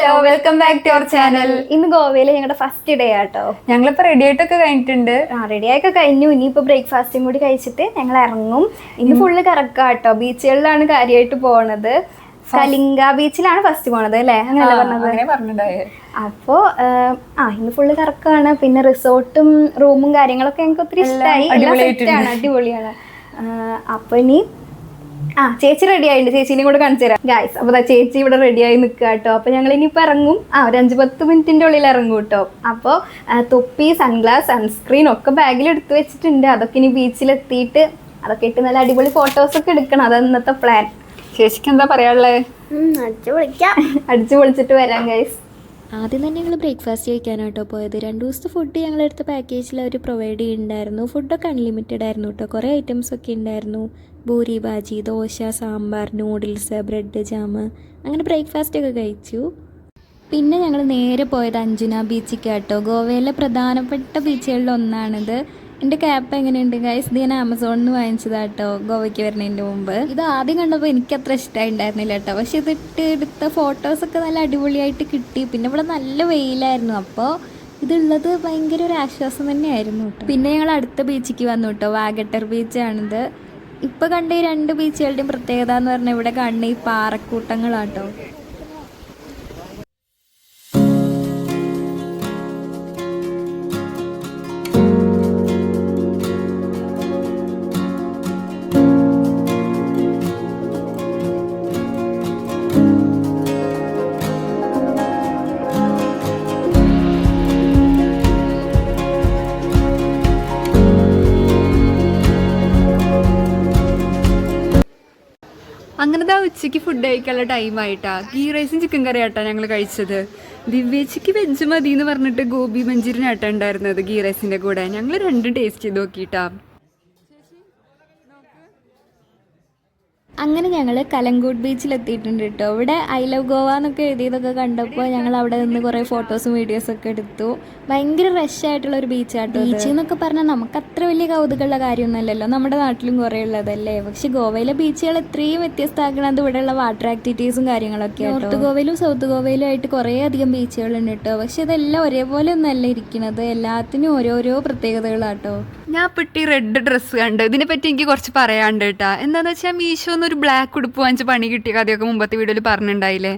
Hello welcome back to our channel ഇന്ന് ഗോവയിൽ ഞങ്ങളുടെ ഫസ്റ്റ് ഡേ ആട്ടോ. ഞങ്ങളിപ്പോ റെഡി ആയിട്ടൊക്കെ കഴിഞ്ഞിട്ടുണ്ട്. ആ റെഡി ആയിട്ട് കഴിഞ്ഞു. ഇനിയിപ്പോ ബ്രേക്ക്ഫാസ്റ്റും കൂടി കഴിച്ചിട്ട് ഞങ്ങൾ ഇറങ്ങും. ഇന്ന് ഫുള്ള് കറക്കാട്ടോ. ബീച്ചുകളിലാണ് കാര്യമായിട്ട് പോണത്. കലിംഗ ബീച്ചിലാണ് ഫസ്റ്റ് പോണത് അല്ലേ? അങ്ങനെയല്ല പറഞ്ഞത്? അപ്പോ ആ ഇന്ന് ഫുള്ള് കറക്കാണ്. പിന്നെ റിസോർട്ടും റൂമും കാര്യങ്ങളൊക്കെ ഞങ്ങൾക്ക് ഒത്തിരി ഇഷ്ടമായി എല്ലാം സെറ്റാണ് അടിപൊളിയാണ്. അപ്പൊ ഇനി ആ ചേച്ചി റെഡി ആയിട്ടുണ്ട്. ചേച്ചീനെ കൂടെ കാണിച്ചു തരാം. ഗായ്സ് അപ്പൊ ദാ ചേച്ചി ഇവിടെ റെഡി ആയി നിൽക്കുക കേട്ടോ അപ്പൊ ഞങ്ങൾ ഇനിയിപ്പോ ഇറങ്ങും. ആ ഒരു അഞ്ച് പത്ത് മിനിറ്റിന്റെ ഉള്ളിൽ ഇറങ്ങും കേട്ടോ അപ്പോൾ തൊപ്പി സൺഗ്ലാസ് സൺസ്ക്രീൻ ഒക്കെ ബാഗിൽ എടുത്തു വെച്ചിട്ടുണ്ട്. അതൊക്കെ ഇനി ബീച്ചിലെത്തിയിട്ട് അതൊക്കെ ഇട്ട് നല്ല അടിപൊളി ഫോട്ടോസ് ഒക്കെ എടുക്കണം. അത് ഇന്നത്തെ പ്ലാൻ ചേച്ചിക്ക് എന്താ പറയാനുള്ളത് അടിച്ചു പൊളിക്കാം. അടിച്ചു പൊളിച്ചിട്ട് വരാം ഗൈസ് ആദ്യം തന്നെ ഞങ്ങൾ ബ്രേക്ക്ഫാസ്റ്റ് കഴിക്കാനാട്ടോ പോയത്. രണ്ട് ദിവസത്തെ ഫുഡ് ഞങ്ങളെടുത്ത പാക്കേജിൽ അവർ പ്രൊവൈഡ് ചെയ്യുന്നുണ്ടായിരുന്നു ഫുഡൊക്കെ അൺലിമിറ്റഡ് ആയിരുന്നു കേട്ടോ കുറേ ഐറ്റംസ് ഒക്കെ ഉണ്ടായിരുന്നു. Puri bhaji dosa sambar noodles bread jam അങ്ങനെ ബ്രേക്ക്ഫാസ്റ്റ് ഒക്കെ കഴിച്ചു. പിന്നെ ഞങ്ങൾ നേരെ പോയത് അഞ്ജുന ബീച്ചിൽ കേട്ടോ ഗോവയിലെ പ്രധാനപ്പെട്ട ബീച്ചുകളിൽ ഒന്നാണിത്. എന്റെ ക്യാപ്പ് എങ്ങനെയുണ്ട് ഗൈസ് ഇത് ഞാൻ ആമസോണിൽ നിന്ന് വാങ്ങിച്ചതാട്ടോ ഗോവയ്ക്ക് വരുന്നതിന്റെ മുമ്പ്. ഇത് ആദ്യം കണ്ടപ്പോൾ എനിക്ക് അത്ര ഇഷ്ടമായിട്ടുണ്ടായിരുന്നില്ല കേട്ടോ. പക്ഷെ ഇതിട്ട് എടുത്ത ഫോട്ടോസൊക്കെ നല്ല അടിപൊളിയായിട്ട് കിട്ടി. പിന്നെ ഇവിടെ നല്ല വെയിലായിരുന്നു. അപ്പോൾ ഇതുള്ളത് ഭയങ്കര ഒരു ആശ്വാസം തന്നെയായിരുന്നു കേട്ടോ. പിന്നെ ഞങ്ങൾ അടുത്ത ബീച്ചിക്ക് വന്നു കേട്ടോ. വാഗട്ടർ ബീച്ചാണിത് ഇപ്പോൾ കണ്ട ഈ രണ്ട് ബീച്ചുകളുടെയും പ്രത്യേകത എന്ന് പറഞ്ഞാൽ ഇവിടെ കാണുന്ന ഈ പാറക്കൂട്ടങ്ങളാട്ടോ. അങ്ങനത്തെ ഉച്ചയ്ക്ക് ഫുഡ് കഴിക്കാനുള്ള ടൈം ആയിട്ടാ. ഗീ റൈസും ചിക്കൻ കറി ആട്ടാ ഞങ്ങൾ കഴിച്ചത്. ദിവ്യേച്ചിക്ക് വെജ് മതി എന്ന് പറഞ്ഞിട്ട് ഗോബി മഞ്ചൂരിയൻ ആട്ടാ ഉണ്ടായിരുന്നത് ഗീ റൈസിന്റെ കൂടെ. ഞങ്ങൾ രണ്ടും ടേസ്റ്റ് ചെയ്ത് നോക്കിയിട്ടാ. അങ്ങനെ ഞങ്ങൾ കലങ്കൂട്ട് ബീച്ചിൽ എത്തിയിട്ടുണ്ട് കേട്ടോ. ഇവിടെ ഐ ലവ് ഗോവ എന്നൊക്കെ എഴുതിയതൊക്കെ കണ്ടപ്പോൾ ഞങ്ങൾ അവിടെ നിന്ന് കുറേ ഫോട്ടോസും വീഡിയോസും ഒക്കെ എടുത്തു. ഭയങ്കര റഷ് ആയിട്ടുള്ള ഒരു ബീച്ചാട്ടോ ബീച്ച് എന്നൊക്കെ പറഞ്ഞാൽ നമുക്ക് അത്ര വലിയ കൗതുകമുള്ള കാര്യമൊന്നുമല്ലല്ലോ. നമ്മുടെ നാട്ടിലും കുറേ ഉള്ളതല്ലേ? പക്ഷെ ഗോവയിലെ ബീച്ചുകൾ ഇത്രയും വ്യത്യസ്തമാക്കണത് ഇവിടെയുള്ള വാട്ടർ ആക്ടിവിറ്റീസും കാര്യങ്ങളൊക്കെ നോർത്ത് ഗോവയിലും സൗത്ത് ഗോവയിലും ആയിട്ട് കുറേ അധികം ബീച്ചുകളുണ്ട് കേട്ടോ. പക്ഷെ ഇതെല്ലാം ഒരേപോലെ ഒന്നല്ല ഇരിക്കുന്നത് എല്ലാത്തിനും ഓരോരോ പ്രത്യേകതകളാട്ടോ. ഞാൻ പെട്ടി റെഡ് ഡ്രസ്സ് കണ്ട്. ഇതിനെപ്പറ്റി എനിക്ക് കുറച്ച് പറയാണ്ട് കേട്ടാ. എന്താന്ന് വെച്ചാൽ മീഷോന്ന് ഒരു ബ്ലാക്ക് ഉടുപ്പ് വാങ്ങിച്ച് പണി കിട്ടിയ കഥയൊക്കെ മുമ്പത്തെ വീഡിയോയിൽ പറഞ്ഞിട്ടുണ്ടായില്ലേ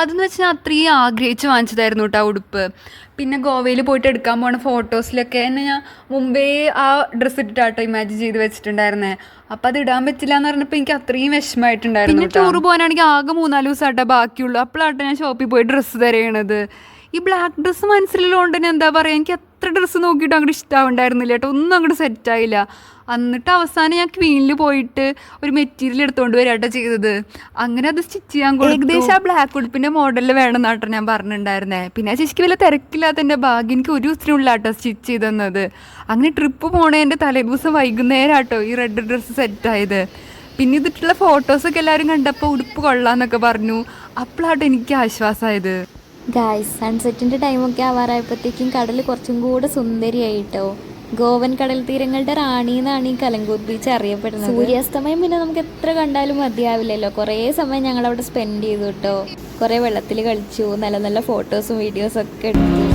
അതെന്ന് വെച്ചാൽ ഞാൻ അത്രയും ആഗ്രഹിച്ച് വാങ്ങിച്ചതായിരുന്നു കേട്ടോ ആ ഉടുപ്പ്. പിന്നെ ഗോവയിൽ പോയിട്ട് എടുക്കാൻ പോണ ഫോട്ടോസിലൊക്കെ എന്നെ ഞാൻ മുമ്പേ ആ ഡ്രസ്സ് ഇട്ടിട്ടാട്ടോ ഇമാജിൻ ചെയ്ത് വെച്ചിട്ടുണ്ടായിരുന്നേ. അപ്പം അത് ഇടാൻ പറ്റില്ല എന്ന് പറഞ്ഞപ്പോൾ എനിക്ക് അത്രയും വിഷമമായിട്ടുണ്ടായിരുന്നു പിന്നെ ടൂർ പോകാനാണെങ്കിൽ ആകെ മൂന്നാൽ ദിവസമായിട്ടാണ് ബാക്കിയുള്ളൂ. അപ്പോഴാട്ടോ ഞാൻ ഷോപ്പിൽ പോയി ഡ്രസ്സ് തിരയണത്. ഈ ബ്ലാക്ക് ഡ്രസ്സ് മനസ്സിലുള്ളതുകൊണ്ട് തന്നെ എന്താ പറയുക എനിക്ക് എത്ര ഡ്രസ്സ് നോക്കിയിട്ട് അങ്ങോട്ട് ഇഷ്ടമാവുണ്ടായിരുന്നില്ല കേട്ടോ. ഒന്നും അങ്ങോട്ട് സെറ്റായില്ല എന്നിട്ട് അവസാനം ഞാൻ ക്വീനിൽ പോയിട്ട് ഒരു മെറ്റീരിയൽ എടുത്തുകൊണ്ട് വരാട്ടോ ചെയ്തത്. അങ്ങനെ അത് സ്റ്റിച്ച് ചെയ്യാൻ കൊടുത്തു. ഏകദേശം ആ ബ്ലാക്ക് ഉടുപ്പിന്റെ മോഡലിൽ വേണം എന്നാട്ടോ ഞാൻ പറഞ്ഞിട്ടുണ്ടായിരുന്നേ പിന്നെ ചേച്ചിക്ക് വല്ല തിരക്കില്ലാത്ത എന്റെ ബാഗ് എനിക്ക് ഒരു ദിവസത്തിനുള്ളിലാട്ടോ സ്റ്റിച്ച് ചെയ്ത് തന്നത്. അങ്ങനെ ട്രിപ്പ് പോണേന്റെ തലേ ദിവസം വൈകുന്നേരം ആട്ടോ ഈ റെഡ് ഡ്രസ്സ് സെറ്റായത് പിന്നെ ഇതിട്ടുള്ള ഫോട്ടോസൊക്കെ എല്ലാവരും കണ്ടപ്പോൾ ഉടുപ്പ് കൊള്ളാന്നൊക്കെ പറഞ്ഞു. അപ്പോഴാട്ടോ എനിക്ക് ആശ്വാസമായത് ഗായ്സ് സൺസെറ്റിന്റെ ടൈമൊക്കെ ആവാറായപ്പോഴത്തേക്കും കടൽ കുറച്ചും കൂടെ സുന്ദരിയായിട്ടോ. ഗോവൻ കടൽ തീരങ്ങളുടെ റാണി എന്നാണ് ഈ കലങ്കൂത്ത് ബീച്ച് അറിയപ്പെടുന്നത്. സൂര്യാസ്തമയം പിന്നെ നമുക്ക് എത്ര കണ്ടാലും മതിയാവില്ലല്ലോ. കുറേ സമയം ഞങ്ങൾ അവിടെ സ്പെൻഡ് ചെയ്തു കേട്ടോ കുറേ വെള്ളത്തിൽ കളിച്ചു നല്ല നല്ല ഫോട്ടോസും വീഡിയോസും ഒക്കെ എടുത്തു.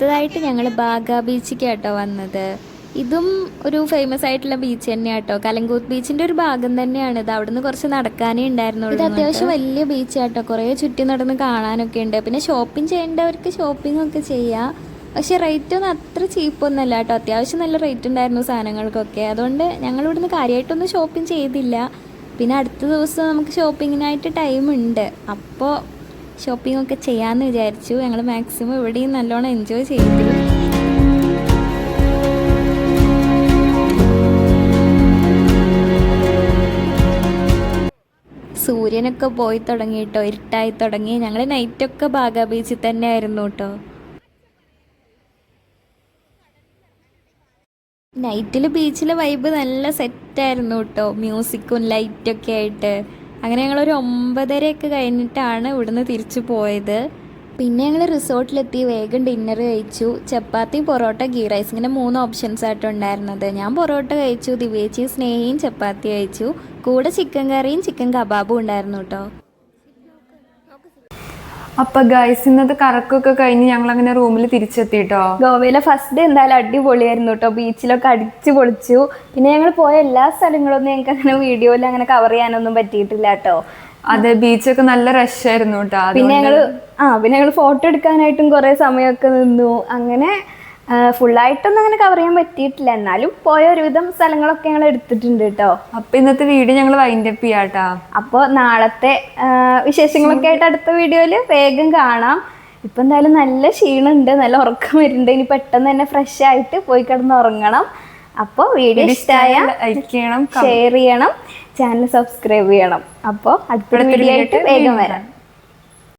അടുത്തതായിട്ട് ഞങ്ങൾ ബാഗ ബീച്ചിക്ക് കേട്ടോ വന്നത്. ഇതും ഒരു ഫേമസ് ആയിട്ടുള്ള ബീച്ച് തന്നെയാണ് കേട്ടോ കലങ്കൂത്ത് ബീച്ചിന്റെ ഒരു ഭാഗം തന്നെയാണ്. ഇത് അവിടുന്ന് കുറച്ച് നടക്കാനേ ഉണ്ടായിരുന്നുള്ളൂ ഇത് അത്യാവശ്യം വലിയ ബീച്ച് കേട്ടോ കുറേ ചുറ്റി നടന്ന് കാണാനൊക്കെ ഉണ്ട്. പിന്നെ ഷോപ്പിംഗ് ചെയ്യേണ്ടവർക്ക് ഷോപ്പിംഗ് ഒക്കെ ചെയ്യാം. പക്ഷെ റേറ്റ് ഒന്നും അത്ര ചീപ്പൊന്നുമല്ല കേട്ടോ. അത്യാവശ്യം നല്ല റേറ്റ് ഉണ്ടായിരുന്നു സാധനങ്ങൾക്കൊക്കെ. അതുകൊണ്ട് ഞങ്ങൾ ഇവിടുന്ന് കാര്യമായിട്ടൊന്നും ഷോപ്പിംഗ് ചെയ്തില്ല. പിന്നെ അടുത്ത ദിവസം നമുക്ക് ഷോപ്പിങ്ങിനായിട്ട് ടൈം ഉണ്ട്. അപ്പോൾ ഷോപ്പിംഗ് ഒക്കെ ചെയ്യാമെന്ന് വിചാരിച്ചു. ഞങ്ങൾ മാക്സിമം ഇവിടെയും നല്ലോണം എൻജോയ് ചെയ്തു സൂര്യനൊക്കെ പോയി തുടങ്ങി കേട്ടോ ഇരുട്ടായി തുടങ്ങി. ഞങ്ങൾ നൈറ്റൊക്കെ ബാഗ ബീച്ചിൽ തന്നെ ആയിരുന്നു കേട്ടോ നൈറ്റിൽ ബീച്ചിലെ വൈബ് നല്ല സെറ്റായിരുന്നു കേട്ടോ മ്യൂസിക്കും ലൈറ്റൊക്കെ ആയിട്ട്. അങ്ങനെ ഞങ്ങൾ ഞങ്ങളൊരു ഒമ്പതരയൊക്കെ കഴിഞ്ഞിട്ടാണ് ഇവിടുന്ന് തിരിച്ചു പോയത്. പിന്നെ ഞങ്ങൾ റിസോർട്ടിലെത്തി വേഗം ഡിന്നർ കഴിച്ചു. ചപ്പാത്തി പൊറോട്ട ഗീ റൈസ് ഇങ്ങനെ മൂന്ന് ഓപ്ഷൻസ് ആയിട്ട് ഉണ്ടായിരുന്നത്. ഞാൻ പൊറോട്ട കഴിച്ചു ദിവ്യേച്ചി സ്നേഹിയും ചപ്പാത്തി കഴിച്ചു. കൂടെ ചിക്കൻ കറിയും ചിക്കൻ കബാബും ഉണ്ടായിരുന്നു കേട്ടോ അപ്പൊ ഗൈസ് ഇന്നത്തെ കറക്കൊക്കെ കഴിഞ്ഞ് ഞങ്ങൾ അങ്ങനെ റൂമിൽ തിരിച്ചെത്തിട്ടോ? ഗോവയിലെ ഫസ്റ്റ് ഡേ എന്തായാലും അടിപൊളിയായിരുന്നു കേട്ടോ ബീച്ചിലൊക്കെ അടിച്ചു പൊളിച്ചു. പിന്നെ ഞങ്ങൾ പോയ എല്ലാ സ്ഥലങ്ങളൊന്നും ഞങ്ങൾക്ക് അങ്ങനെ വീഡിയോയിൽ അങ്ങനെ കവർ ചെയ്യാനൊന്നും പറ്റിയിട്ടില്ല കേട്ടോ അതെ ബീച്ചൊക്കെ നല്ല റഷ് ആയിരുന്നു കേട്ടോ പിന്നെ ഞങ്ങൾ ആ പിന്നെ ഞങ്ങൾ ഫോട്ടോ എടുക്കാനായിട്ടും കുറേ സമയമൊക്കെ നിന്നു. അങ്ങനെ ഫുള്ളായിട്ടൊന്നും അങ്ങനെ കവർ ചെയ്യാൻ പറ്റിയിട്ടില്ല. എന്നാലും പോയ ഒരുവിധം സ്ഥലങ്ങളൊക്കെ ഞങ്ങൾ എടുത്തിട്ടുണ്ട് കേട്ടോ അപ്പൊ ഇന്നത്തെ വീഡിയോ ഞങ്ങൾ വൈൻഡപ്പ് ചെയ്യാട്ടോ അപ്പോൾ നാളത്തെ വിശേഷങ്ങളൊക്കെ ആയിട്ട് അടുത്ത വീഡിയോയിൽ വേഗം കാണാം. ഇപ്പം എന്തായാലും നല്ല ക്ഷീണമുണ്ട് നല്ല ഉറക്കം വരുന്നുണ്ട്. ഇനി പെട്ടെന്ന് തന്നെ ഫ്രഷ് ആയിട്ട് പോയി കിടന്ന് ഉറങ്ങണം. അപ്പോൾ വീഡിയോ ഇഷ്ടമായ ലൈക്ക് ചെയ്യണം ഷെയർ ചെയ്യണം ചാനൽ സബ്സ്ക്രൈബ് ചെയ്യണം. അപ്പോൾ അടുത്ത വീഡിയോ ആയിട്ട് വേഗം വരാം.